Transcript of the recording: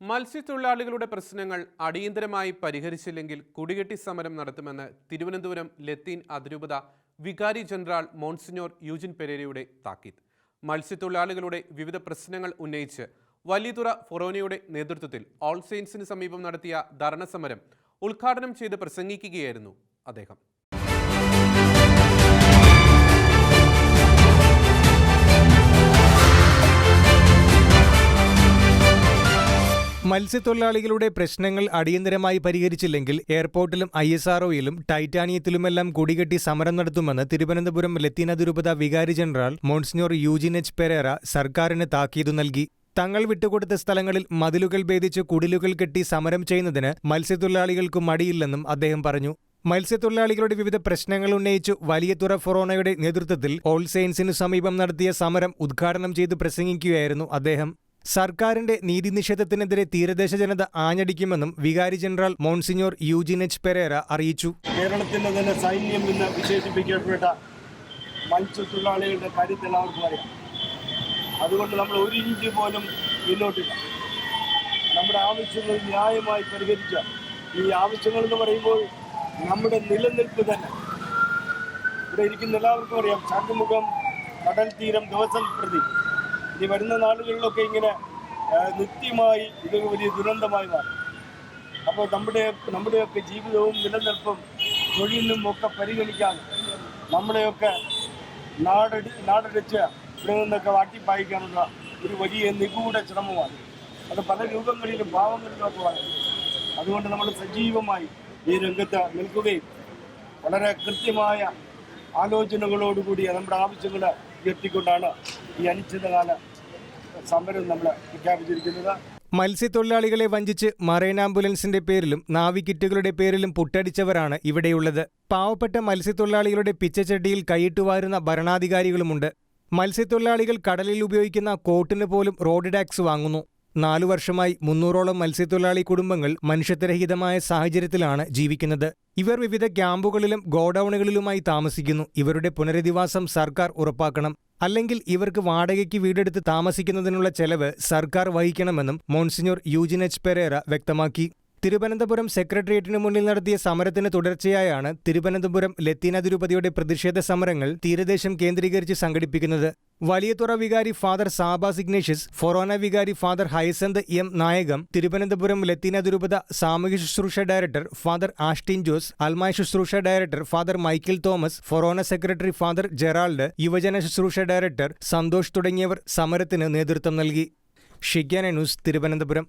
മത്സ്യത്തൊഴിലാളികളുടെ പ്രശ്നങ്ങൾ അടിയന്തരമായി പരിഹരിച്ചില്ലെങ്കിൽ കുടികെട്ടി സമരം നടത്തുമെന്ന് തിരുവനന്തപുരം ലത്തീൻ അതിരൂപത വികാരി ജനറൽ മോൺസിനോർ യൂജിൻ പെരേരയുടെ താക്കീത്. മത്സ്യത്തൊഴിലാളികളുടെ വിവിധ പ്രശ്നങ്ങൾ ഉന്നയിച്ച് വലിയതുറ ഫൊറോനയുടെ നേതൃത്വത്തിൽ ഓൾ സെയിൻസിന് സമീപം നടത്തിയ ധർണ സമരം ഉദ്ഘാടനം ചെയ്ത് പ്രസംഗിക്കുകയായിരുന്നു അദ്ദേഹം. മത്സ്യത്തൊഴിലാളികളുടെ പ്രശ്നങ്ങൾ അടിയന്തരമായി പരിഹരിച്ചില്ലെങ്കിൽ എയർപോർട്ടിലും ഐ എസ് ആർഒയിലും ടൈറ്റാനിയത്തിലുമെല്ലാം കുടികെട്ടി സമരം നടത്തുമെന്ന് തിരുവനന്തപുരം ലത്തീന ദുരുപത വികാരി general monsignor Eugene H Perera സർക്കാരിന് താക്കീതു നൽകി. തങ്ങൾ വിട്ടുകൊടുത്ത സ്ഥലങ്ങളിൽ മതിലുകൾ ഭേദിച്ച് കുടിലുകൾ കെട്ടി സമരം ചെയ്യുന്നതിന് മത്സ്യത്തൊഴിലാളികൾക്ക് മടിയില്ലെന്നും അദ്ദേഹം പറഞ്ഞു. മത്സ്യത്തൊഴിലാളികളുടെ വിവിധ പ്രശ്നങ്ങൾ ഉന്നയിച്ചു വലിയ തുറ ഫൊറോണയുടെ നേതൃത്വത്തിൽ ഓൾ സമീപം നടത്തിയ സമരം ഉദ്ഘാടനം ചെയ്ത് പ്രസംഗിക്കുകയായിരുന്നു അദ്ദേഹം. സർക്കാരിന്റെ നീതി നിഷേധത്തിനെതിരെ തീരദേശ ജനത ആഞ്ഞടിക്കുമെന്നും വികാരി general monsignor Eugene H Perera അറിയിച്ചു. കേരളത്തിലെ തന്നെ സൈന്യം എന്ന് വിശേഷിപ്പിക്കപ്പെട്ട മത്സ്യത്തൊഴിലാളികളുടെ കാര്യത്തിൽ അവർക്ക് അറിയാം അതുകൊണ്ട് നമ്മൾ ഒരു ഇഞ്ച് പോലും മുന്നോട്ടില്ല നമ്മുടെ ആവശ്യങ്ങൾ ന്യായമായി പരിഹരിച്ച ഈ ആവശ്യങ്ങൾ എന്ന് പറയുമ്പോൾ നമ്മുടെ നിലനിൽപ്പ് തന്നെ. ഇവിടെ ഇരിക്കുന്ന എല്ലാവർക്കും അറിയാം ശംഖുമുഖം കടൽ തീരം ദിവസം പ്രതി. ഇനി വരുന്ന നാളുകളിലൊക്കെ ഇങ്ങനെ നിത്യമായി ഇതൊരു വലിയ ദുരന്തമായി മാറും. അപ്പോൾ നമ്മുടെ നമ്മുടെയൊക്കെ ജീവിതവും നിലനിൽപ്പും തൊഴിലും ഒക്കെ പരിഗണിക്കാതെ നമ്മളെയൊക്കെ നാടടി നാടടിച്ച് ഇവിടെ നിന്നൊക്കെ വാട്ടിപ്പായിക്കാനുള്ള ഒരു വലിയ നിഗൂഢ ശ്രമമാണ്. അത് പല രൂപങ്ങളിലും ഭാവങ്ങളിലും ഒക്കെ വളരും. അതുകൊണ്ട് നമ്മൾ സജീവമായി ഈ രംഗത്ത് നിൽക്കുകയും വളരെ കൃത്യമായ ആലോചനകളോടുകൂടി നമ്മുടെ ആവശ്യങ്ങൾ ഉയർത്തിക്കൊണ്ടാണ് ഈ അനിശ്ചിതകാല സമരം നമ്മൾ പ്രഖ്യാപിച്ചിരിക്കുന്നത്. മത്സ്യത്തൊഴിലാളികളെ വഞ്ചിച്ച് മറൈൻ ആംബുലൻസിന്റെ പേരിലും നാവികിറ്റുകളുടെ പേരിലും പുട്ടടിച്ചവരാണ് ഇവിടെയുള്ളത്. പാവപ്പെട്ട മത്സ്യത്തൊഴിലാളികളുടെ പിച്ചച്ചട്ടിയിൽ കൈയിട്ടുവാരുന്ന ഭരണാധികാരികളുമുണ്ട്. മത്സ്യത്തൊഴിലാളികൾ കടലിൽ ഉപയോഗിക്കുന്ന കോട്ടിന് പോലും റോഡ് ടാക്സ് വാങ്ങുന്നു. നാലു വർഷമായി മുന്നൂറോളം മത്സ്യത്തൊഴിലാളി കുടുംബങ്ങൾ മനുഷ്യത്വരഹിതമായ സാഹചര്യത്തിലാണ് ജീവിക്കുന്നത്. ഇവർ വിവിധ ക്യാമ്പുകളിലും ഗോഡൌണുകളിലുമായി താമസിക്കുന്നു. ഇവരുടെ പുനരധിവാസം സർക്കാർ ഉറപ്പാക്കണം. അല്ലെങ്കിൽ ഇവർക്ക് വാടകയ്ക്ക് വീടെടുത്ത് താമസിക്കുന്നതിനുള്ള ചെലവ് സർക്കാർ വഹിക്കണമെന്നും മോൺസിഞ്ഞോർ യൂജിൻ എച്ച് പെരേറ വ്യക്തമാക്കി. തിരുവനന്തപുരം സെക്രട്ടേറിയറ്റിന് മുന്നിൽ നടത്തിയ സമരത്തിന് തുടർച്ചയായാണ് തിരുവനന്തപുരം ലത്തീന തിരുപതിയുടെ പ്രതിഷേധ സമരങ്ങൾ തീരദേശം കേന്ദ്രീകരിച്ച് സംഘടിപ്പിക്കുന്നത്. വലിയതുറ വികാരി ഫാദർ സാബാസ് ഇഗ്നേഷ്യസ് ഫൊറോന വികാരി father Hyacinth M Nayakam Thiruvananthapuram ലത്തീന ദുരുപത സാമൂഹ്യ ശുശ്രൂഷ ഡയറക്ടർ ഫാദർ ആസ്റ്റിൻ ജോസ് അൽമായ ശുശ്രൂഷ ഡയറക്ടർ ഫാദർ മൈക്കിൾ തോമസ് ഫൊറോന സെക്രട്ടറി ഫാദർ ജെറാൾഡ് യുവജന ശുശ്രൂഷ ഡയറക്ടർ സന്തോഷ് തുടങ്ങിയവർ സമരത്തിന് നേതൃത്വം നൽകി. ഷിഗ്യാന ന്യൂസ് തിരുവനന്തപുരം.